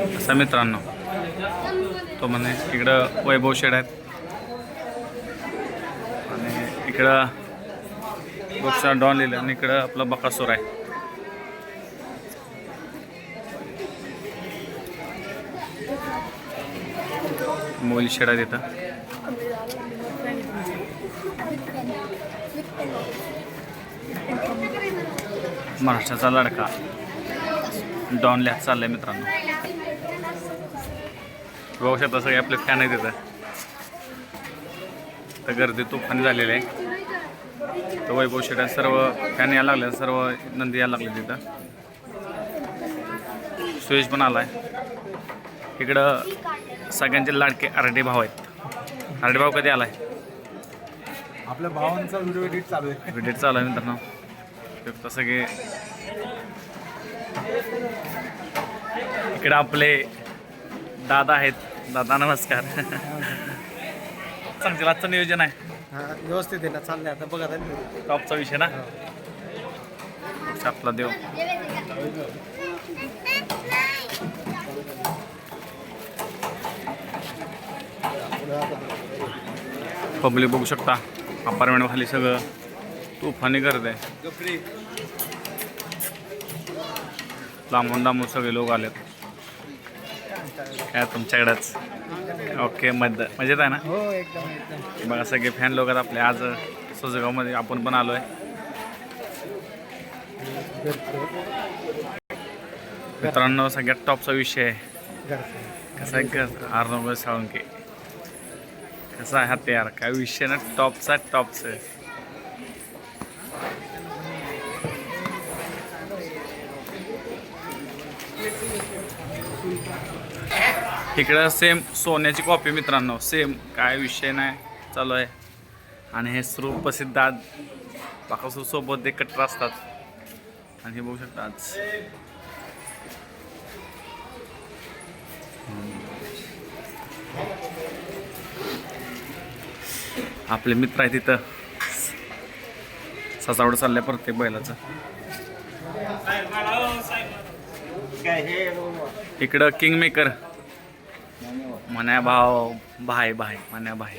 असं मित्रांनो तो म्हणे इकडं वैभव शेड आहेत. आणि इकडं गोक्षा डॉन लिहिलं आणि इकडं आपलं बकासूर आहे. मोली शेड आहे तिथं महाराष्ट्राचा लडका डॉन लॅच चाललाय मित्रांनो. बघू शकता सगळे आपले फॅन आहेत तिथं तर गर्दी तुफानी झालेली आहे. तर वैभव शेट्या सर्व फॅन यायला लागले सर्व नंदी यायला लागले तिथं. सुयश पण आलाय. इकडं सगळ्यांचे लाडके आरडी भाव आहेत. आरडी भाव कधी आलाय? आपल्या भावांचा व्हिडिओ एडिट चालू आहे. विडेट चालू आहे मित्रांनो. तर सगळे इकडे आपले दादा आहेत. दादा नमस्कार. चांगलं आजचं नियोजन आहे. हा व्यवस्थित आहे ना चाललंय आता. बघा टॉपचा विषय ना? आपला देव. पब्लिक बघू शकता. अपार्टमेंट खाली सगळं. तुफानी करत आहे. लांबून लांबून सगळे लोक आलेत. काय तुमच्याकडेच. ओके मजा मजेत आहे ना? हो एकदम एकदम. बघा सगळे फॅन लोक आहेत आपले. आज सोजगावमध्ये आपण पण आलो आहे मित्रांनो सगळ्यात टॉपचा विषय आहे. कसा आहे आर्नव साळुंके. कसा आहे हा तयार? काय विषय ना टॉपचा टॉपचा आहे. इकडं सेम सोन्याची कॉपी मित्रांनो. सेम काय विषय नाही. चालू आहे. आणि हे सर्व प्रसिद्ध आज बाकासूर सोबत ते कट्टर असतात. आणि हे बघू शकता आज. आपले मित्र आहे तिथं सजावड चालल्या प्रत्येक बैलाचं. इकडं किंग मेकर म्हण्या भाव भाय भाय म्हण्या भाय